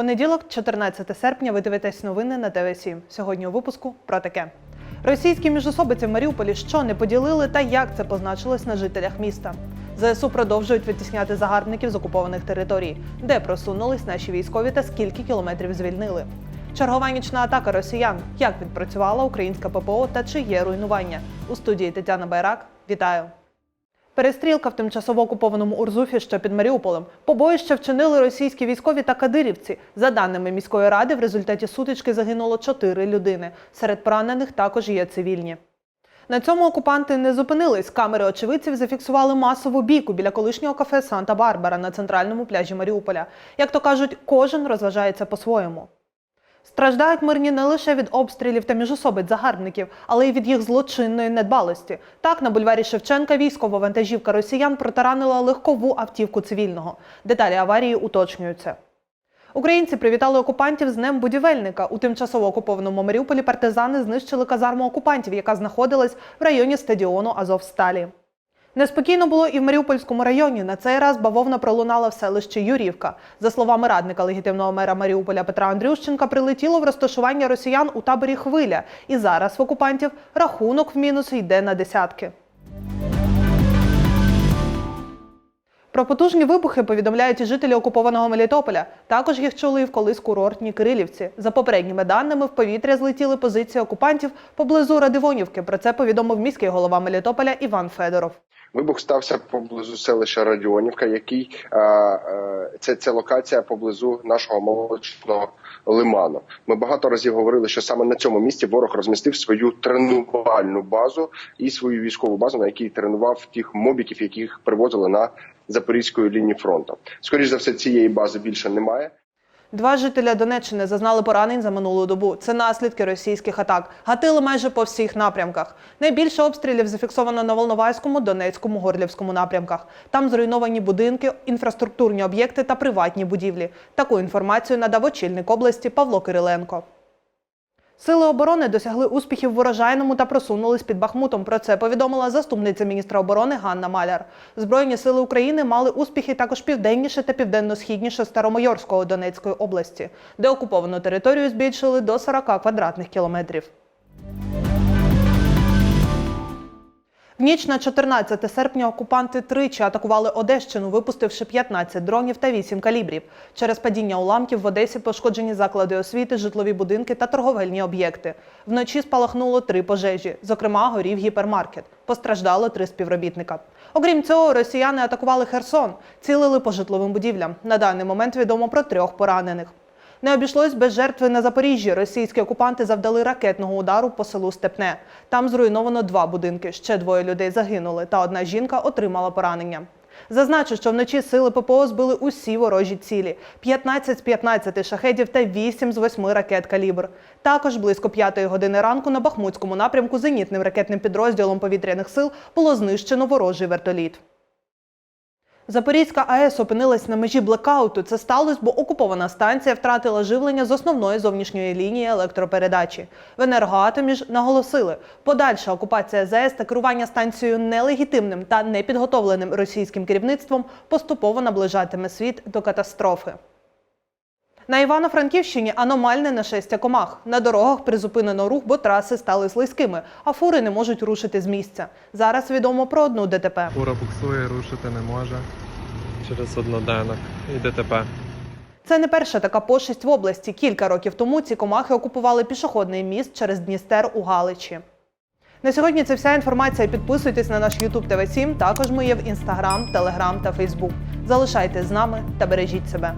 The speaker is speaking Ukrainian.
Понеділок, 14 серпня, ви дивитесь новини на ТВ7. Сьогодні у випуску про таке. Російські міжособиці в Маріуполі що не поділили та як це позначилось на жителях міста. ЗСУ продовжують витісняти загарбників з окупованих територій, де просунулись наші військові та скільки кілометрів звільнили. Чергова нічна атака росіян. Як відпрацювала українська ППО та чи є руйнування? У студії Тетяна Байрак. Вітаю! Перестрілка в тимчасово окупованому Урзуфі, що під Маріуполем. Побоїще вчинили російські військові та кадирівці. За даними міської ради, в результаті сутички загинуло чотири людини. Серед поранених також є цивільні. На цьому окупанти не зупинились. Камери очевидців зафіксували масову бійку біля колишнього кафе Санта-Барбара на центральному пляжі Маріуполя. Як то кажуть, кожен розважається по-своєму. Страждають мирні не лише від обстрілів та міжособиць загарбників, але й від їх злочинної недбалості. Так, на бульварі Шевченка військова вантажівка росіян протаранила легкову автівку цивільного. Деталі аварії уточнюються. Українці привітали окупантів з Днем будівельника. У тимчасово окупованому Маріуполі партизани знищили казарму окупантів, яка знаходилась в районі стадіону Азовсталі. Неспокійно було і в Маріупольському районі. На цей раз бавовна пролунала в селищі Юрівка. За словами радника легітимного мера Маріуполя Петра Андрющенка, прилетіло в розташування росіян у таборі Хвиля. І зараз в окупантів рахунок в мінус йде на десятки. Про потужні вибухи повідомляють і жителі окупованого Мелітополя. Також їх чули і в колись курортній Кирилівці. За попередніми даними, в повітря злетіли позиції окупантів поблизу Радивонівки. Про це повідомив міський голова Мелітополя Іван Федоров. Вибух стався поблизу селища Радіонівка, який це, це локація поблизу нашого молочного лиману. Ми багато разів говорили, що саме на цьому місці ворог розмістив свою тренувальну базу і свою військову базу, на якій тренував тих мобіків, яких привозили на запорізької лінії фронту. Скоріше за все, цієї бази більше немає. Два жителя Донеччини зазнали поранень за минулу добу. Це наслідки російських атак. Гатили майже по всіх напрямках. Найбільше обстрілів зафіксовано на Волноваському, Донецькому, Горлівському напрямках. Там зруйновані будинки, інфраструктурні об'єкти та приватні будівлі. Таку інформацію надав очільник області Павло Кириленко. Сили оборони досягли успіхів в урожайному та просунулись під Бахмутом. Про це повідомила заступниця міністра оборони Ганна Маляр. Збройні сили України мали успіхи також південніше та південно-східніше Старомайорського Донецької області, де окуповану територію збільшили до 40 квадратних кілометрів. Ніч на 14 серпня окупанти тричі атакували Одещину, випустивши 15 дронів та 8 калібрів. Через падіння уламків в Одесі пошкоджені заклади освіти, житлові будинки та торговельні об'єкти. Вночі спалахнуло три пожежі. Зокрема, горів гіпермаркет. Постраждало три співробітника. Окрім цього, росіяни атакували Херсон, цілили по житловим будівлям. На даний момент відомо про трьох поранених. Не обійшлось без жертви на Запоріжжі. Російські окупанти завдали ракетного удару по селу Степне. Там зруйновано два будинки. Ще двоє людей загинули, та одна жінка отримала поранення. Зазначу, що вночі сили ППО збили усі ворожі цілі: 15 з 15 шахедів та 8 з 8 ракет калібр. Також близько 5 години ранку на Бахмутському напрямку зенітним ракетним підрозділом повітряних сил було знищено ворожий вертоліт. Запорізька АЕС опинилась на межі блекауту. Це сталося, бо окупована станція втратила живлення з основної зовнішньої лінії електропередачі. В енергоатомі ж наголосили, подальша окупація ЗАЕС та керування станцією нелегітимним та непідготовленим російським керівництвом поступово наближатиме світ до катастрофи. На Івано-Франківщині аномальне нашестя комах. На дорогах призупинено рух, бо траси стали слизькими, а фури не можуть рушити з місця. Зараз відомо про одну ДТП. Фура буксує, рушити не може через одноденок і ДТП. Це не перша така пошесть в області. Кілька років тому ці комахи окупували пішохідний міст через Дністер у Галичі. На сьогодні це вся інформація. Підписуйтесь на наш YouTube TV 7 Також ми є в Instagram, Telegram та Facebook. Залишайтесь з нами та бережіть себе.